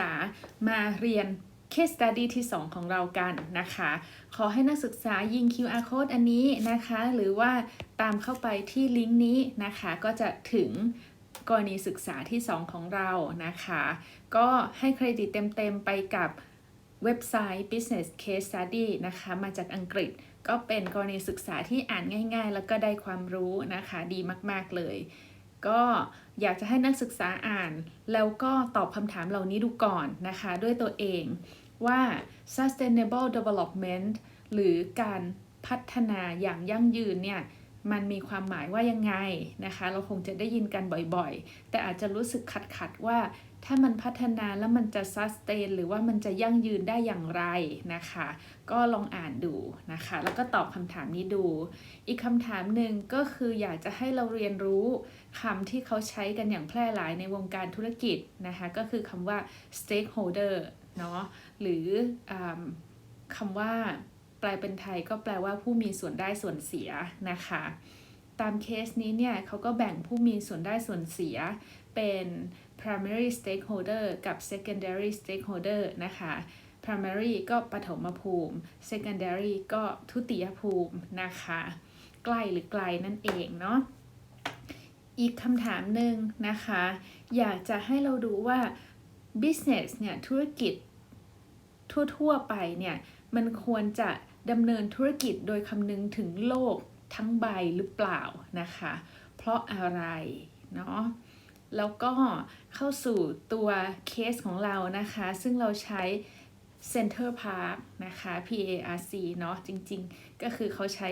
ษามาเรียน case study ที่ 2 ของเรากันนะคะ ขอให้นักศึกษายิง QR code อันนี้นะคะ หรือว่าตามเข้าไปที่ลิงก์นี้นะคะ ก็จะถึงกรณีศึกษาที่ 2 ของเรานะคะ ก็ให้เครดิตเต็ม ๆ ไปกับเว็บไซต์ Business Case Study นะคะ มาจากอังกฤษก็เป็นกรณีศึกษาที่อ่านง่าย ๆ แล้วก็ได้ความรู้นะคะ ดีมาก ๆ เลย ก็อยากจะให้นักศึกษาอ่าน แล้วก็ตอบคำถามเหล่านี้ดูก่อนนะคะ ด้วยตัวเองว่า sustainable development หรือการพัฒนาอย่างยั่งยืนเนี่ย มันมีความหมายว่ายังไงนะคะ เราคงจะได้ยินกันบ่อยๆ แต่อาจจะรู้สึกขัดๆว่าถ้ามันพัฒนาแล้วมันจะ sustain หรือว่ามันจะยั่งยืนได้อย่างไรนะคะ ก็ลองอ่านดูนะคะ แล้วก็ตอบคำถามนี้ดู อีกคำถามหนึ่งก็คืออยากจะให้เราเรียนรู้คำที่เขาใช้กันอย่างแพร่หลายในวงการธุรกิจนะคะ ก็คือคำว่า stakeholder เนาะหรืออคำว่า แปลเป็นไทยก็แปลว่าผู้มีส่วนได้ส่วนเสียนะคะ ตามเคสนี้เนี่ยเขาก็แบ่งผู้มีส่วนได้ส่วนเสียเป็น primary stakeholder กับ secondary stakeholder นะคะ primary ก็ปฐมภูมิ secondary ก็ทุติยภูมินะคะ ใกล้หรือไกลนั่นเองเนาะ อีกคำถามหนึ่งนะคะ อยากจะให้เราดูว่า business เนี่ย ธุรกิจทั่ว ๆ ไปเนี่ย มันควรจะ ดำเนินธุรกิจโดยคำนึงถึงโลกทั้งใบหรือเปล่านะคะ เพราะอะไรเนาะแล้วก็เข้าสู่ตัวเคสของเรานะคะ ซึ่งเราใช้ Center Park นะคะ PARC เนาะจริงๆ ก็คือเขาใช้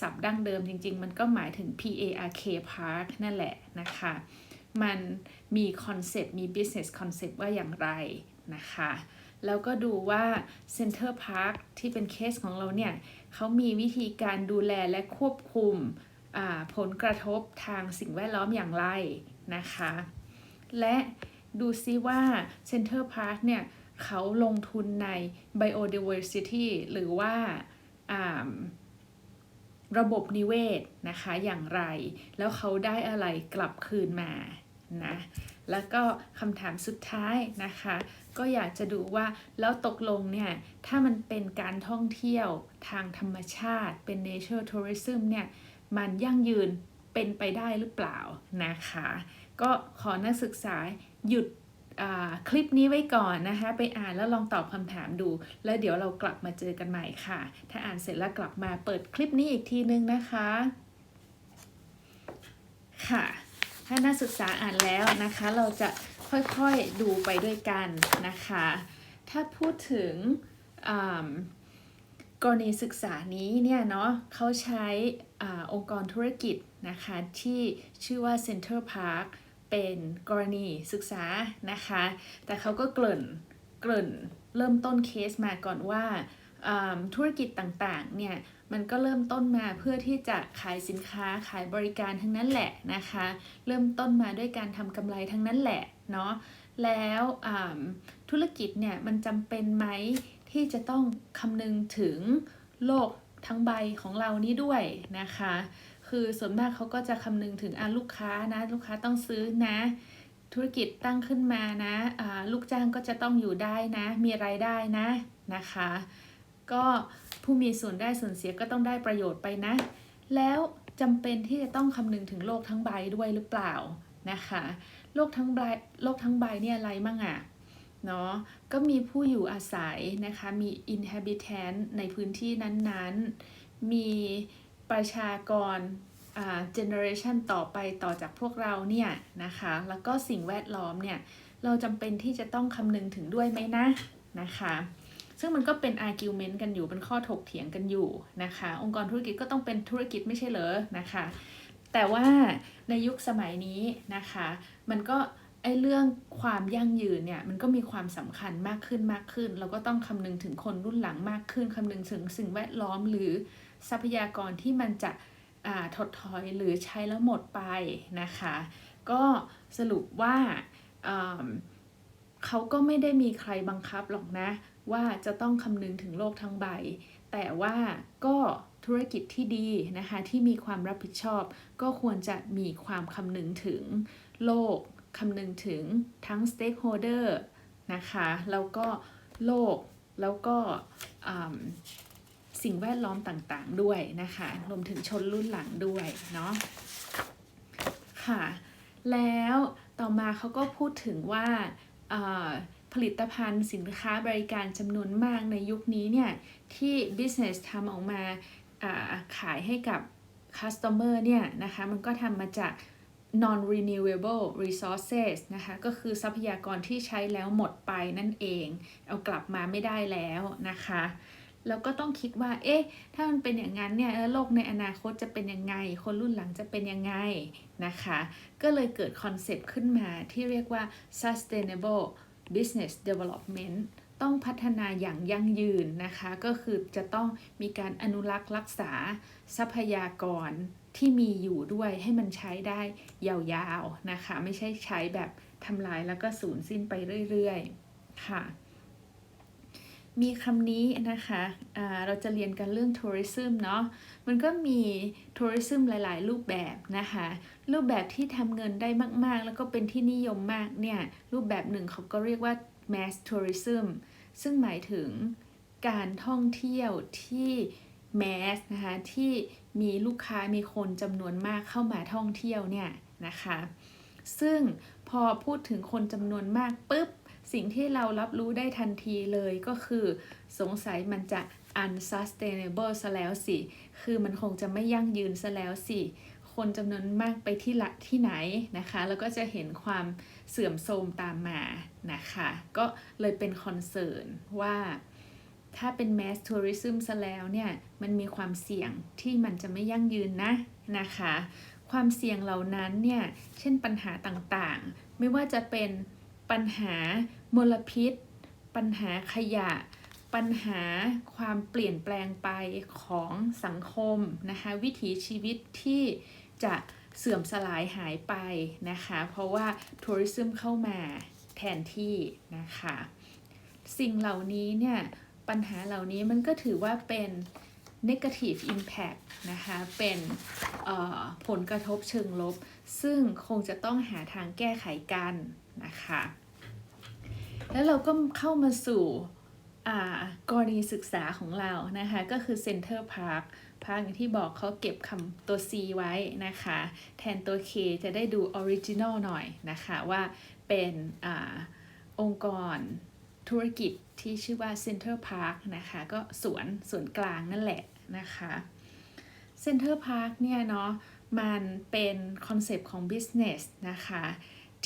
ศัพท์ดั้งเดิมจริง ๆ มันก็หมายถึง PARK Park นั่นแหละนะคะ มันมีคอนเซปต์มี business concept ว่าอย่างไรนะคะ แล้วก็ดูว่า Center Park ที่เป็นเคสของเราเนี่ยเขามีวิธีการดูแลและควบคุมผลกระทบทางสิ่งแวดล้อมอย่างไรนะคะ และดูซิว่า Center Park เนี่ยเขาลงทุนใน biodiversity หรือว่าระบบนิเวศนะคะอย่างไร แล้วเขาได้อะไรกลับคืนมานะแล้วก็คำถามสุดท้ายนะคะ ก็อยากจะดูว่าแล้วตกลงเนี่ย ถ้ามันเป็นการท่องเที่ยวทางธรรมชาติเป็น nature tourism เนี่ย มันยั่งยืนเป็นไปได้หรือเปล่านะคะ ก็ขอนักศึกษาหยุดคลิปนี้ไว้ก่อนนะคะ ไปอ่านแล้วลองตอบคำถามดู แล้วเดี๋ยวเรากลับมาเจอกันใหม่ค่ะ ถ้าอ่านเสร็จแล้วกลับมาเปิดคลิปนี้อีกทีนึงนะคะ ค่ะ ถ้านักศึกษาอ่านแล้วนะคะ เราจะ ค่อยๆดูไปด้วยกันนะคะ ถ้าพูดถึงกรณีศึกษานี้เนี่ยเนาะเขาใช้อองค์กรธุรกิจนะคะที่ชื่อว่า Center Park เป็นกรณีศึกษานะคะ แต่เขาก็เกริ่นเกริ่นเริ่มต้นเคสมาก่อนว่าธุรกิจต่างๆเนี่ย มันก็เริ่มต้นมาเพื่อที่จะขายสินค้าขายบริการทั้งนั้นแหละนะคะ เริ่มต้นมาด้วยการทำกำไรทั้งนั้นแหละเนาะแล้วธุรกิจเนี่ยมันจำเป็นไหมที่จะต้องคำนึงถึงโลกทั้งใบของเรานี้ด้วยนะคะ คือส่วนมากเขาก็จะคำนึงถึงอ่าลูกค้านะลูกค้าต้องซื้อนะ ธุรกิจตั้งขึ้นมานะอ่าลูกจ้างก็จะต้องอยู่ได้นะ มีไรายได้นะนะคะ ก็ผู้มีส่วนได้ส่วนเสียก็ต้องได้ประโยชน์ไปนะ แล้วจำเป็นที่จะต้องคำนึงถึงโลกทั้งใบด้วยหรือเปล่านะคะ โลกทั้งใบโลกทั้งใบเนี่ยอะไรมั่งอะ่ะเนาะก็มีผู้อยู่อาศัยนะคะ มี inhabitant ในพื้นที่นั้นๆ มีประชากรเจเนอเรชันต่อไปต่อจากพวกเราเนี่ยนะคะ แล้วก็สิ่งแวดล้อมเนี่ย เราจำเป็นที่จะต้องคำนึงถึงด้วยไหมนะนะคะ ซึ่งมันก็เป็น argument กันอยู่เป็นข้อถกเถียงกันอยู่นะคะ องค์กรธุรกิจก็ต้องเป็นธุรกิจไม่ใช่เหรอนะคะ แต่ว่าในยุคสมัยนี้นะคะ มันก็ไอเรื่องความยั่งยืนเนี่ยมันก็มีความสำคัญมากขึ้นมากขึ้น เราก็ต้องคำนึงถึงคนรุ่นหลังมากขึ้นคำนึงถึงสิ่งแวดล้อมหรือทรัพยากรที่มันจะถดถอยหรือใช้แล้วหมดไปนะคะ ก็สรุปว่าเขาก็ไม่ได้มีใครบังคับหรอกนะ ว่าจะต้องคำนึงถึงโลกทั้งใบ แต่ว่าก็ธุรกิจที่ดีนะคะที่มีความรับผิดชอบ ก็ควรจะมีความคำนึงถึงโลกคำนึงถึงทั้ง stakeholder นะคะแล้วก็โลกแล้วก็สิ่งแวดล้อมต่างๆด้วยนะคะรวมถึงชนรุ่นหลังด้วยเนาะค่ะแล้วต่อมาเขาก็พูดถึงว่า ผลิตภัณฑ์สินค้าบริการจำนวนมากในยุคนี้เนี่ย ที่ business ทำออกมาขายให้กับ customer เนี่ยนะคะ มันก็ทำมาจาก non renewable resources นะคะ ก็คือทรัพยากรที่ใช้แล้วหมดไปนั่นเอง เอากลับมาไม่ได้แล้วนะคะ แล้วก็ต้องคิดว่า เอ๊ะ ถ้ามันเป็นอย่างนั้นเนี่ยแล้วโลกในอนาคตจะเป็นยังไง คนรุ่นหลังจะเป็นยังไงนะคะ ก็เลยเกิดคอนเซปต์ขึ้นมาที่เรียกว่า sustainable business development ต้องพัฒนาอย่างยั่งยืนนะคะ ก็คือจะต้องมีการอนุรักษ์รักษาทรัพยากรที่มีอยู่ด้วยให้มันใช้ได้ยาวๆนะคะ ไม่ใช่ใช้แบบทำลายแล้วก็สูญสิ้นไปเรื่อยๆ ค่ะ มีคำนี้นะคะะเราจะเรียนกันเรื่อง tourism เนาะ มันก็มี tourism หลาย ๆ รูปแบบนะคะ รูปแบบที่ทำเงินได้มาก ๆ แล้วก็เป็นที่นิยมมากเนี่ย รูปแบบหนึ่งเขาก็เรียกว่า mass tourism ซึ่งหมายถึงการท่องเที่ยวที่ mass นะคะ ที่มีลูกค้ามีคนจำนวนมากเข้ามาท่องเที่ยวเนี่ยนะคะ ซึ่งพอพูดถึงคนจำนวนมากปุ๊บ สิ่งที่เรารับรู้ได้ทันทีเลยก็คือ สงสัยมันจะ unsustainable ซะแล้วสิ คือมันคงจะไม่ยั่งยืนซะแล้วสิ คนจำนวนมากไปที่ละที่ไหนนะคะ แล้วก็จะเห็นความเสื่อมโทรมตามมานะคะ ก็เลยเป็นคอนเซิร์นว่าถ้าเป็น mass tourism ซะแล้วเนี่ย มันมีความเสี่ยงที่มันจะไม่ยั่งยืนนะนะคะ ความเสี่ยงเหล่านั้นเนี่ย เช่นปัญหาต่างๆ ไม่ว่าจะเป็น ปัญหามลพิษ ปัญหาขยะ ปัญหาความเปลี่ยนแปลงไปของสังคมนะคะวิถีชีวิตที่จะเสื่อมสลายหายไปนะคะ เพราะว่าทัวริซึมเข้ามาแทนที่นะคะ สิ่งเหล่านี้เนี่ยปัญหาเหล่านี้มันก็ถือว่าเป็น negative impact นะคะ เป็นผลกระทบเชิงลบ ซึ่งคงจะต้องหาทางแก้ไขกัน นะคะ แล้วเราก็เข้ามาสู่กรณีศึกษาของเรานะคะ ก็คือ Center Park พาร์คอย่างที่บอกเขาเก็บคำตัว C ไว้นะคะ แทนตัว K จะได้ดูออริจินอลหน่อยนะคะว่าเป็นอองค์กรธุรกิจที่ชื่อว่า Center Park นะคะ ก็สวนสวนกลางนั่นแหละนะคะ Center Park เนี่ยเนาะมันเป็นคอนเซปต์ของ business นะคะ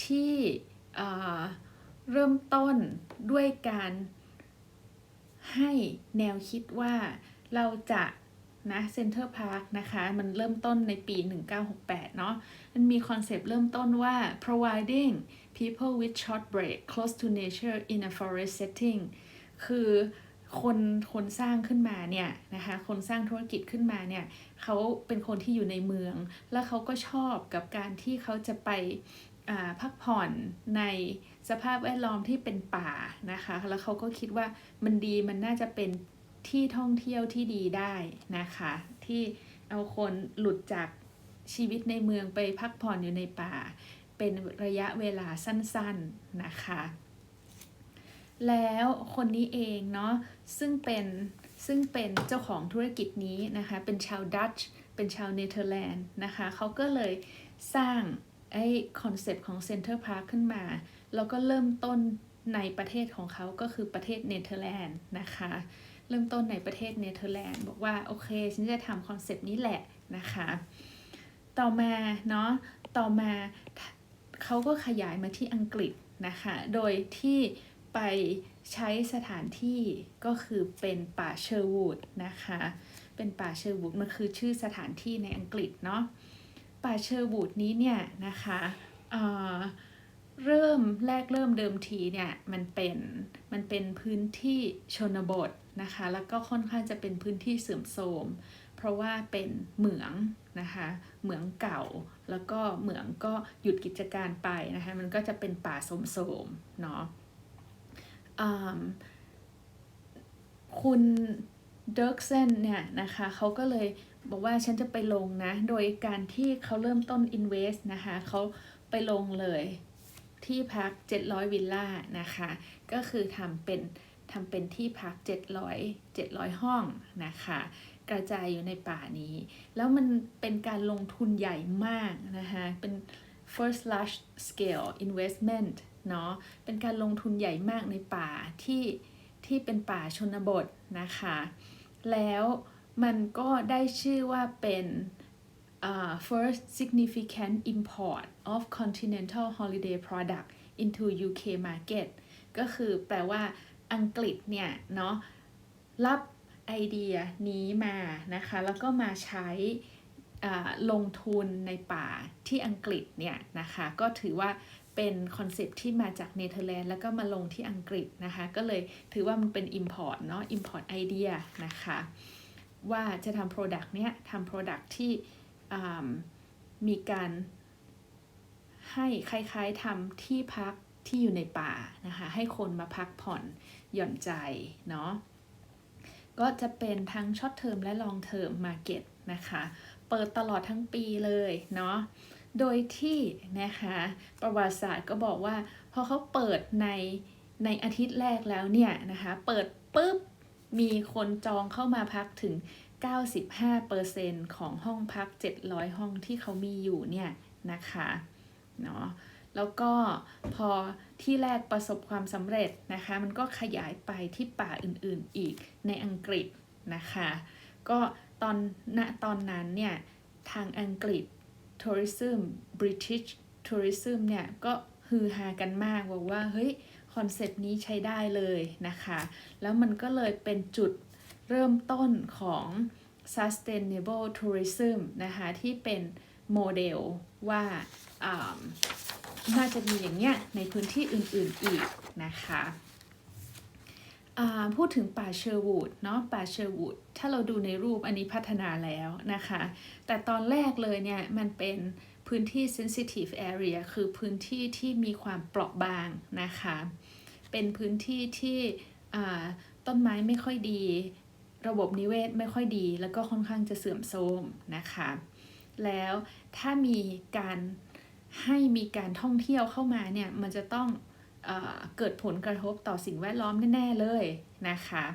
ที่ เริ่มต้นด้วยการให้แนวคิดว่าเราจะนะเซ็นเตอร์พาร์คนะคะ มันเริ่มต้นในปี 1968 เนาะมันมีคอนเซปต์เริ่มต้นว่า providing people with short break close to nature in a forest setting คือคนคนสร้างขึ้นมาเนี่ยนะคะคนสร้างธุรกิจขึ้นมาเนี่ยเขาเป็นคนที่อยู่ในเมือง แล้วเขาก็ชอบกับการที่เขาจะไป พักผ่อนในสภาพแวดล้อมที่เป็นป่านะคะ แล้วเขาก็คิดว่ามันดีมันน่าจะเป็นที่ท่องเที่ยวที่ดีได้นะคะ ที่เอาคนหลุดจากชีวิตในเมืองไปพักผ่อนอยู่ในป่า เป็นระยะเวลาสั้นๆนะคะ แล้วคนนี้เองเนาะซึ่งเป็นซึ่งเป็นเจ้าของธุรกิจนี้นะคะ เป็นชาวดัตช์เป็นชาวเนเธอร์แลนด์นะคะเขาก็เลยสร้าง ไอ้คอนเซปต์ของเซ็นเตอร์พาร์คขึ้นมา แล้วก็เริ่มต้นในประเทศของเขาก็คือประเทศเนเธอร์แลนด์นะคะ เริ่มต้นในประเทศเนเธอร์แลนด์บอกว่า โอเค ฉันจะทำคอนเซปต์นี้แหละนะคะ ต่อมาเนาะต่อมาเขาก็ขยายมาที่อังกฤษนะคะ โดยที่ไปใช้สถานที่ก็คือเป็นป่าเชอร์วูดนะคะ เป็นป่าเชอร์วูดมันคือชื่อสถานที่ในอังกฤษเนาะ ป่าเชอร์บูดนี้เนี่ยนะคะเริ่มแรกเริ่มเดิมทีเนี่ยมันเป็นมันเป็นพื้นที่ชนบทนะคะแล้วก็ค่อนข้างจะเป็นพื้นที่เสื่อมโทรม เพราะว่าเป็นเหมืองนะคะเหมืองเก่า แล้วก็เหมืองก็หยุดกิจการไปนะคะมันก็จะเป็นป่าสมโสมเนาะคุณเดิร์กเซนเนี่ยนะคะเขาก็เลย บอกว่าฉันจะไปลงนะ โดยการที่เขาเริ่มต้น invest นะคะเขาไปลงเลยที่พัก 700 วิลล่านะคะ ก็คือทำเป็นทำเป็นที่พัก 700 700 ห้องนะคะ กระจายอยู่ในป่านี้ แล้วมันเป็นการลงทุนใหญ่มากนะคะ เป็น first large scale investment เนาะ เป็นการลงทุนใหญ่มากในป่าที่ที่เป็นป่าชนบทนะคะ แล้ว มันก็ได้ชื่อว่าเป็น uh, first significant import of continental holiday product into UK market ก็คือแปลว่าอังกฤษเนี่ยเนาะรับไอเดียนี้มานะคะ แล้วก็มาใช้อ่าลงทุนในป่าที่อังกฤษเนี่ยนะคะ ก็ถือว่าเป็นคอนเซปที่มาจากเนเธอร์แลนด์แล้วก็มาลงที่อังกฤษนะคะ ก็เลยถือว่ามันเป็น Import เนาะ Import ไอเดียนะคะ ว่าจะทำ Product เนี้ยทำ Product ที่มีการให้คล้ายๆทำที่พักที่อยู่ในป่านะคะ ให้คนมาพักผ่อนหย่อนใจเนาะก็จะเป็นทั้งช็อตเทอมและลองเทอมมาเก็ตนะคะ เปิดตลอดทั้งปีเลยเนาะโดยที่นะคะประวัติศาสตร์ก็บอกว่าพอเขาเปิดในในอาทิตย์แรกแล้วเนี่ยนะคะ เปิดปุ๊บ มีคนจองเข้ามาพักถึง 95%ของห้องพัก 700 ห้องที่เขามีอยู่เนี่ยนะคะเนาะแล้วก็พอที่แรกประสบความสำเร็จนะคะ มันก็ขยายไปที่ป่าอื่นๆอีกในอังกฤษนะคะ ก็ตอนณตอนนั้นเนี่ย ทางอังกฤษ tourism British tourism เนี่ย ก็ฮือฮากันมากบอกว่า เฮ้ย คอนเซปต์นี้ใช้ได้เลยนะคะ แล้วมันก็เลยเป็นจุดเริ่มต้นของ sustainable tourism นะคะ ที่เป็นโมเดลว่าอ่าน่าจะมีอย่างเนี้ยในพื้นที่อื่นๆอีกนะคะอ่าพูดถึงป่าเชอร์วูดเนาะป่าเชอร์วูดถ้าเราดูในรูปอันนี้พัฒนาแล้วนะคะ แต่ตอนแรกเลยเนี่ยมันเป็นพื้นที่ sensitive area คือพื้นที่ที่มีความเปราะบางนะคะ เป็นพื้นที่ที่ต้นไม้ไม่ค่อยดี ระบบนิเวศไม่ค่อยดี แล้วก็ค่อนข้างจะเสื่อมโทรมนะคะ แล้วถ้ามีการให้มีการท่องเที่ยวเข้ามาเนี่ยมันจะต้องเออเกิดผลกระทบต่อสิ่งแวดล้อมแน่ ๆ เลยนะคะ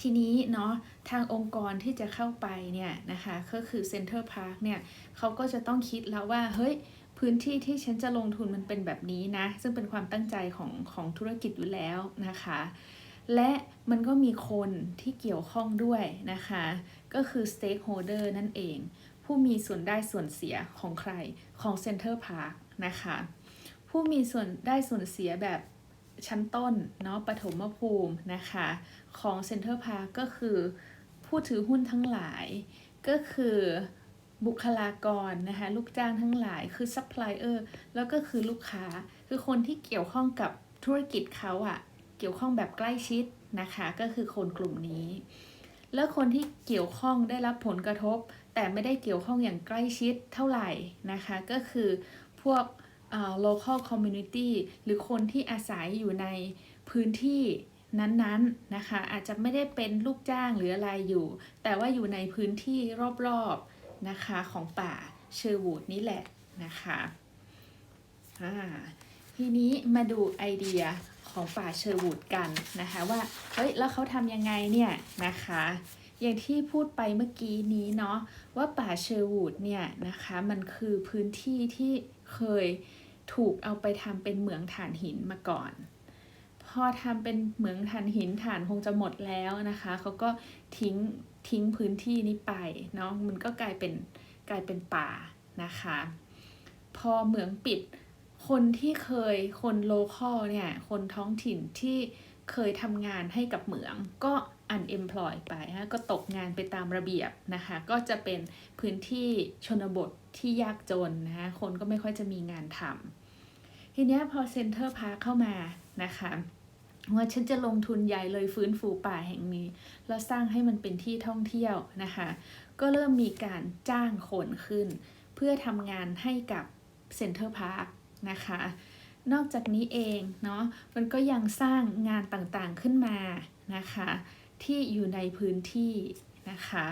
ทีนี้เนาะทางองค์กรที่จะเข้าไปเนี่ยนะคะก็คือ Center Park เนี่ยเขาก็จะต้องคิดแล้วว่าเฮ้ย พื้นที่ที่ฉันจะลงทุนมันเป็นแบบนี้นะ ซึ่งเป็นความตั้งใจของของธุรกิจอยู่แล้วนะคะ และมันก็มีคนที่เกี่ยวข้องด้วยนะคะ ก็คือ stakeholder นั่นเอง ผู้มีส่วนได้ส่วนเสียของใครของ Center Park นะคะ ผู้มีส่วนได้ส่วนเสียแบบชั้นต้นเนาะปฐมภูมินะคะ ของ Center Park ก็คือผู้ถือหุ้นทั้งหลายก็คือ บุคลากรนะคะลูกจ้างทั้งหลายคือซัพพลายเออร์แล้วก็คือลูกค้า คือคนที่เกี่ยวข้องกับธุรกิจเขาอะเกี่ยวข้องแบบใกล้ชิดนะคะ ก็คือคนกลุ่มนี้ แล้วคนที่เกี่ยวข้องได้รับผลกระทบ แต่ไม่ได้เกี่ยวข้องอย่างใกล้ชิดเท่าไหร่นะคะ ก็คือพวก local community หรือคนที่อาศัยอยู่ในพื้นที่นั้นๆนะคะ อาจจะไม่ได้เป็นลูกจ้างหรืออะไรอยู่ แต่ว่าอยู่ในพื้นที่รอบๆ นะคะของป่าเชอร์วูดนี่แหละนะคะอ่าทีนี้มาดูไอเดียของป่าเชอร์วูดกันนะคะว่าเฮ้ยแล้วเขาทำยังไงเนี่ยนะคะอย่างที่พูดไปเมื่อกี้นี้เนาะว่าป่าเชอร์วูดเนี่ยนะคะมันคือพื้นที่ที่เคยถูกเอาไปทำเป็นเหมืองถ่านหินมาก่อน พอทำเป็นเหมืองถ่านหินถ่านคงจะหมดแล้วนะคะเขาก็ทิ้ง ทิ้งพื้นที่นี้ไปเนาะมันก็กลายเป็นกลายเป็นป่านะคะ พอเหมืองปิดคนที่เคยคนโลคอลเนี่ย คนท้องถิ่นที่เคยทำงานให้กับเหมืองก็ unemployed ไปฮะก็ตกงานไปตามระเบียบนะคะ ก็จะเป็นพื้นที่ชนบทที่ยากจนนะคะ คนก็ไม่ค่อยจะมีงานทำทีเนี้ยพอเซ็นเตอร์พาร์คเข้ามานะคะ ว่าฉันจะลงทุนใหญ่เลยฟื้นฟูป่าแห่งนี้ แล้วสร้างให้มันเป็นที่ท่องเที่ยวนะคะ ก็เริ่มมีการจ้างคนขึ้น เพื่อทำงานให้กับเซ็นเตอร์พาร์คนะคะ นอกจากนี้เองเนาะมันก็ยังสร้างงานต่างๆขึ้นมานะคะ ที่อยู่ในพื้นที่นะคะ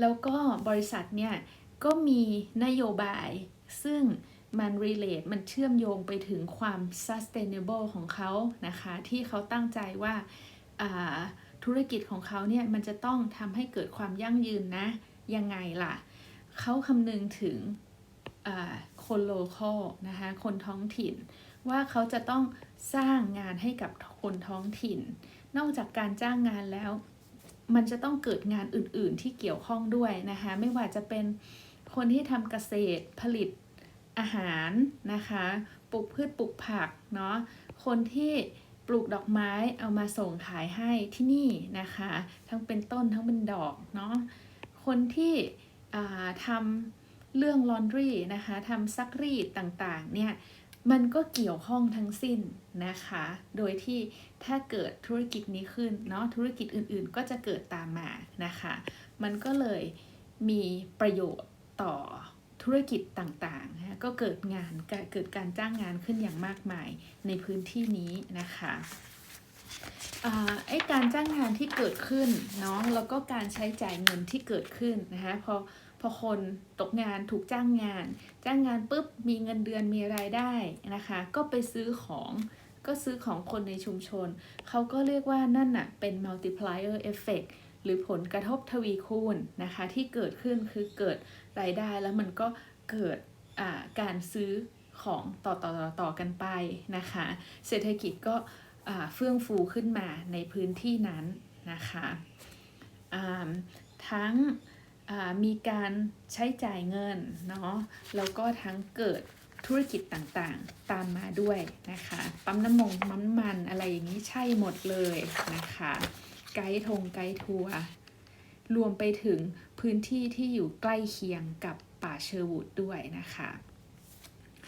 แล้วก็บริษัทเนี่ยก็มีนโยบายซึ่ง มัน relate มันเชื่อมโยงไปถึงความ sustainable ของเขานะคะ ที่เขาตั้งใจว่าธุรกิจของเขาเนี่ย มันจะต้องทำให้เกิดความยั่งยืนนะ ยังไงล่ะ เขาคำนึงถึงคนโลคอลนะคะ คนท้องถิ่น ว่าเขาจะต้องสร้างงานให้กับคนท้องถิ่น นอกจากการจ้างงานแล้ว มันจะต้องเกิดงานอื่น ๆ ที่เกี่ยวข้องด้วยนะคะ ไม่ว่าจะเป็นคนที่ทำเกษตรผลิต อาหารนะคะ ปลูกพืชปลูกผักเนาะ คนที่ปลูกดอกไม้เอามาส่งขายให้ที่นี่นะคะ ทั้งเป็นต้นทั้งเป็นดอกเนาะ คนที่อ่าทำเรื่องลอนดรีนะคะทำซักรีดต่างๆเนี่ยมันก็เกี่ยวข้องทั้งสิ้นนะคะ โดยที่ถ้าเกิดธุรกิจนี้ขึ้นเนาะธุรกิจอื่นๆก็จะเกิดตามมานะคะ มันก็เลยมีประโยชน์ต่อ ธุรกิจต่างๆนะก็เกิดงานเกิดการจ้างงานขึ้นอย่างมากมายในพื้นที่นี้นะคะไอ้การจ้างงานที่เกิดขึ้นเนาะแล้วก็การใช้จ่ายเงินที่เกิดขึ้นนะคะพอพอคนตกงานถูกจ้างงาน จ้างงานปุ๊บมีเงินเดือนมีรายได้นะคะ ก็ไปซื้อของก็ซื้อของคนในชุมชน เขาก็เรียกว่านั่นน่ะเป็น multiplier effect หรือผลกระทบทวีคูณนะคะที่เกิดขึ้นคือเกิดรายได้แล้วมันก็เกิดการซื้อของต่อต่อต่อต่อกันไปนะคะ เศรษฐกิจก็เฟื่องฟูขึ้นมาในพื้นที่นั้นนะคะทั้งมีการใช้จ่ายเงินเนาะแล้วก็ทั้งเกิดธุรกิจต่างๆ ตามมาด้วยนะคะ ปั๊มน้ำมงน้ำมันอะไรอย่างนี้ใช่หมดเลยนะคะ ไกด์ทงไกด์ทัวร์รวมไปถึงพื้นที่ที่อยู่ใกล้เคียงกับป่าเชอร์วูดด้วยนะคะ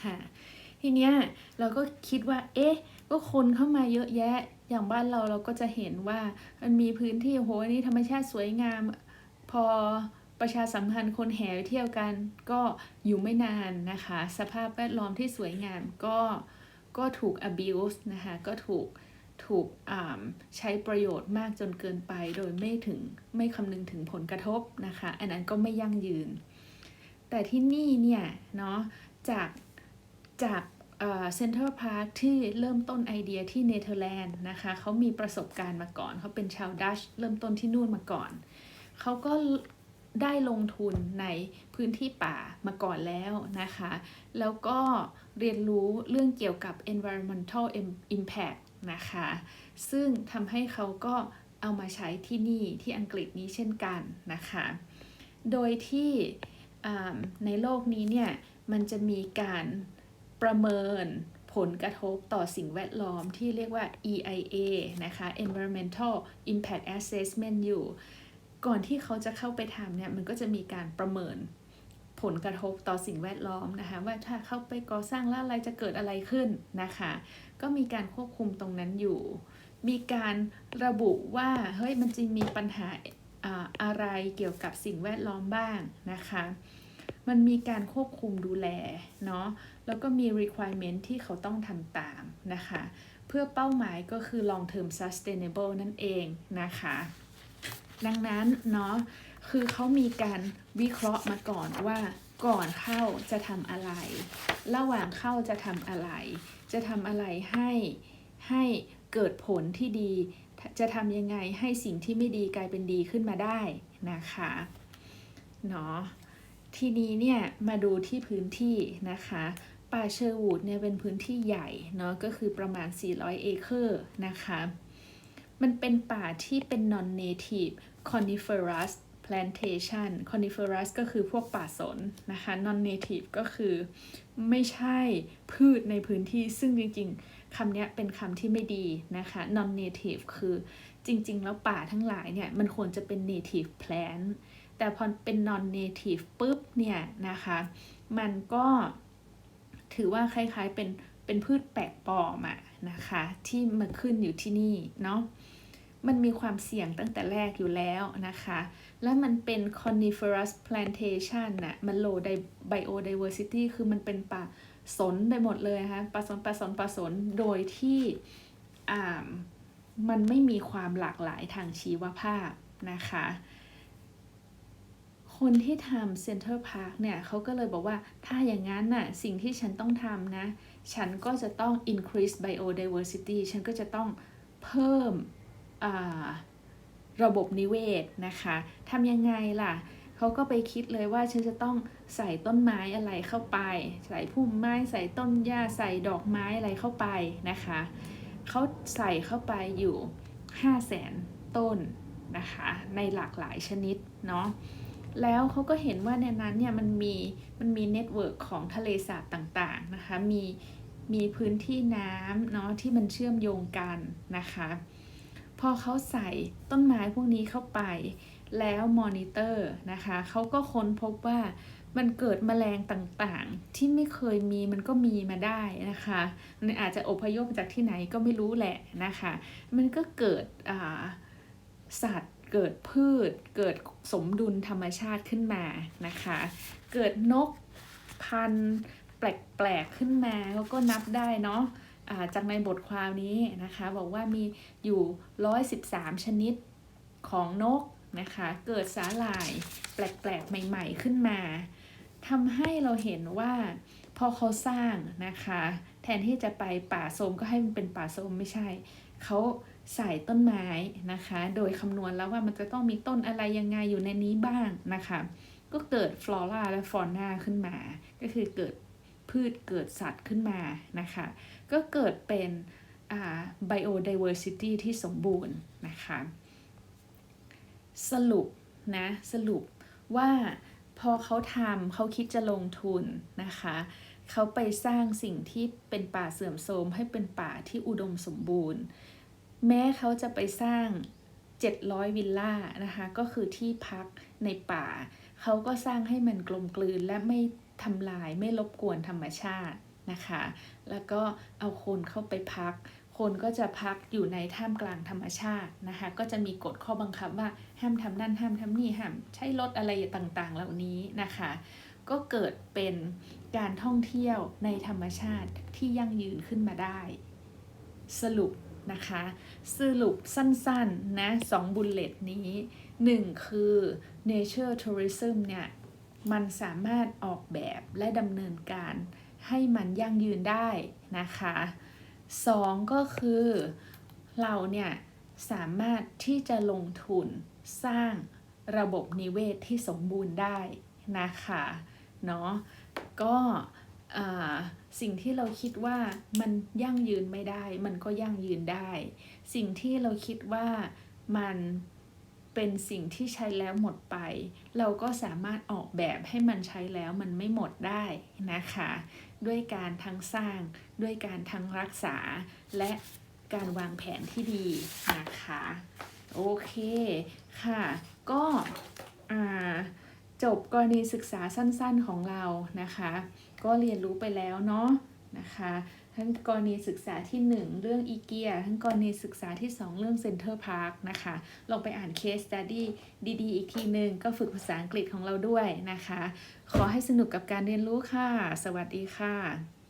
ค่ะทีเนี้ยเราก็คิดว่า เอ๊ะ ก็คนเข้ามาเยอะแยะ อย่างบ้านเราเราก็จะเห็นว่ามันมีพื้นที่โหนี่ธรรมชาติสวยงาม พอประชาสัมพันธ์คนแห่เที่ยวกัน ก็อยู่ไม่นานนะคะ สภาพแวดล้อมที่สวยงามก็ก็ถูก abuse นะคะ ก็ถูก ถูกใช้ประโยชน์มากจนเกินไป โดยไม่ถึงไม่คำนึงถึงผลกระทบนะคะ อันนั้นก็ไม่ยั่งยืน แต่ที่นี่เนี่ยเนาะจากจากเซ็นทรัลพาร์คที่เริ่มต้นไอเดียที่เนเธอร์แลนด์นะคะเขามีประสบการณ์มาก่อน เขาเป็นชาวดัชเริ่มต้นที่นู่นมาก่อน เขาก็ได้ลงทุนในพื้นที่ป่ามาก่อนแล้วนะคะ แล้วก็เรียนรู้เรื่องเกี่ยวกับ environmental impact นะคะ ซึ่งทำให้เขาก็เอามาใช้ที่นี่ที่อังกฤษนี้เช่นกันนะคะ โดยที่ในโลกนี้เนี่ยมันจะมีการประเมินผลกระทบต่อสิ่งแวดล้อมที่เรียกว่า EIA นะคะ Environmental Impact Assessment อยู่ ก่อนที่เขาจะเข้าไปทำเนี่ยมันก็จะมีการประเมินผลกระทบต่อสิ่งแวดล้อมนะคะว่าถ้าเข้าไปก่อสร้างแล้วอะไรจะเกิดอะไรขึ้นนะคะ ก็มีการควบคุมตรงนั้นอยู่ มีการระบุว่าเฮ้ยมันจะมีปัญหาอะไรเกี่ยวกับสิ่งแวดล้อมบ้างนะคะ มันมีการควบคุมดูแลเนาะ แล้วก็มี requirement ที่เขาต้องทำตามนะคะ เพื่อเป้าหมายก็คือ long term sustainable นั่นเองนะคะ ดังนั้นเนาะ คือเขามีการวิเคราะห์มาก่อนว่าก่อนเข้าจะทำอะไร ระหว่างเข้าจะทำอะไร จะทำอะไรให้ให้เกิดผลที่ดี จะทำยังไงให้สิ่งที่ไม่ดีกลายเป็นดีขึ้นมาได้นะคะเนาะทีนี้เนี่ยมาดูที่พื้นที่นะคะป่าเชอร์วูดเนี่ยเป็นพื้นที่ใหญ่เนาะก็คือประมาณ 400 เอเคอร์นะคะ มันเป็นป่าที่เป็น non native coniferous plantation coniferous ก็คือพวกป่าสนนะคะ non native ก็คือไม่ใช่พืชในพื้นที่ซึ่งจริงๆคำนี้เป็นคำที่ไม่ดีนะคะ non native คือจริงๆ แล้วป่าทั้งหลายเนี่ย มันควรจะเป็น native plant แต่พอเป็น non native ปุ๊บเนี่ยนะคะ มันก็ถือว่าคล้ายๆเป็นเป็นพืชแปลกปลอมอะนะคะ ที่มาขึ้นอยู่ที่นี่เนาะมันมีความเสี่ยงตั้งแต่แรกอยู่แล้วนะคะ และมันเป็น coniferous plantation น่ะมัน low biodiversity คือมันเป็นป่าสนไปหมดเลยนะคะป่าสนป่าสนป่าสนโดยที่มันไม่มีความหลากหลายทางชีวภาพนะคะคคนที่ทำ Center Park เนี่ยเขาก็เลยบอกว่าถ้าอย่างนั้นน่ะสิ่งที่ฉันต้องทำนะ ฉันก็จะต้อง increase biodiversity ฉันก็จะต้องเพิ่มอ่า ระบบนิเวศนะคะทำยังไงล่ะเขาก็ไปคิดเลยว่าฉันจะต้องใส่ต้นไม้อะไรเข้าไป ใส่พุ่มไม้ใส่ต้นหญ้าใส่ดอกไม้อะไรเข้าไปนะคะเขาใส่เข้าไปอยู่ 5 0 0แสนต้นนะคะในหลากหลายชนิดเนาะแล้วเขาก็เห็นว่าในนั้นเนี่ยมันมีมันมีเน็ตเวิร์กของทะเลสาบต่างๆนะคะมีมีพื้นที่น้ำเนาะที่มันเชื่อมโยงกันนะคะ พอเขาใส่ต้นไม้พวกนี้เข้าไป แล้วมอนิเตอร์นะคะเขาก็ค้นพบว่ามันเกิดแมลงต่างๆ ที่ไม่เคยมีมันก็มีมาได้นะคะมันอาจจะอพยพจากที่ไหนก็ไม่รู้แหละนะคะ มันก็เกิดสัตว์ เกิดพืช เกิดสมดุลธรรมชาติขึ้นมานะคะ เกิดนกพันแปลกๆขึ้นมาเขาก็นับได้เนาะ จากในบทความนี้นะคะ บอกว่ามีอยู่ 113 ชนิดของนกนะคะ เกิดสาหร่ายแปลกๆ ใหม่ๆขึ้นมาทำให้เราเห็นว่าพอเขาสร้างนะคะ แทนที่จะไปป่าโทรมก็ให้มันเป็นป่าโทรมไม่ใช่ เขาใส่ต้นไม้นะคะ โดยคำนวณแล้วว่ามันจะต้องมีต้นอะไรยังไงอยู่ในนี้บ้างนะคะ ก็เกิดฟลอราและฟอนาขึ้นมา ก็คือเกิด พืชเกิดสัตว์ขึ้นมานะคะ ก็เกิดเป็น biodiversity ที่สมบูรณ์นะคะ สรุปนะสรุปว่าพอเขาทำเขาคิดจะลงทุนนะคะเขาไปสร้างสิ่งที่เป็นป่าเสื่อมโทรมให้เป็นป่าที่อุดมสมบูรณ์ แม้เขาจะไปสร้าง 700 วิลล่านะคะ ก็คือที่พักในป่า เขาก็สร้างให้มันกลมกลืนและไม่ ทำลายไม่รบกวนธรรมชาตินะคะ แล้วก็เอาคนเข้าไปพัก คนก็จะพักอยู่ในท่ามกลางธรรมชาตินะคะ ก็จะมีกฎข้อบังคับว่าห้ามทำนั่นห้ามทำนี่ห้ามใช้รถอะไรต่างๆ เหล่านี้นะคะ ก็เกิดเป็นการท่องเที่ยวในธรรมชาติที่ยั่งยืนขึ้นมาได้ สรุปนะคะสรุปสั้นๆนะสองบุลเลตนี้หนึ่งคือ nature tourism เนี่ย มันสามารถออกแบบและดำเนินการให้มันยั่งยืนได้นะคะสองก็คือเราเนี่ยสามารถที่จะลงทุนสร้างระบบนิเวศที่สมบูรณ์ได้นะคะเนาะก็สิ่งที่เราคิดว่ามันยั่งยืนไม่ได้ มันก็ยั่งยืนได้ สิ่งที่เราคิดว่ามัน เป็นสิ่งที่ใช้แล้วหมดไป เราก็สามารถออกแบบให้มันใช้แล้วมันไม่หมดได้นะคะ ด้วยการทั้งสร้าง ด้วยการทั้งรักษา และการวางแผนที่ดีนะคะ โอเคค่ะ ก็จบกรณีศึกษาสั้นๆของเรานะคะ ก็เรียนรู้ไปแล้วเนาะนะคะ ทั้งกรณีศึกษาที่ 1 เรื่องอีเกีย ทั้งกรณีศึกษาที่ 2 เรื่องเซ็นเตอร์พาร์คนะคะ ลองไปอ่านเคส e ต t ดี้ดีๆ อีกทีหนึ่งก็ฝึกภาษาอังกฤษของเราด้วยนะคะ ขอให้สนุกกับการเรียนรู้ค่ะ สวัสดีค่ะ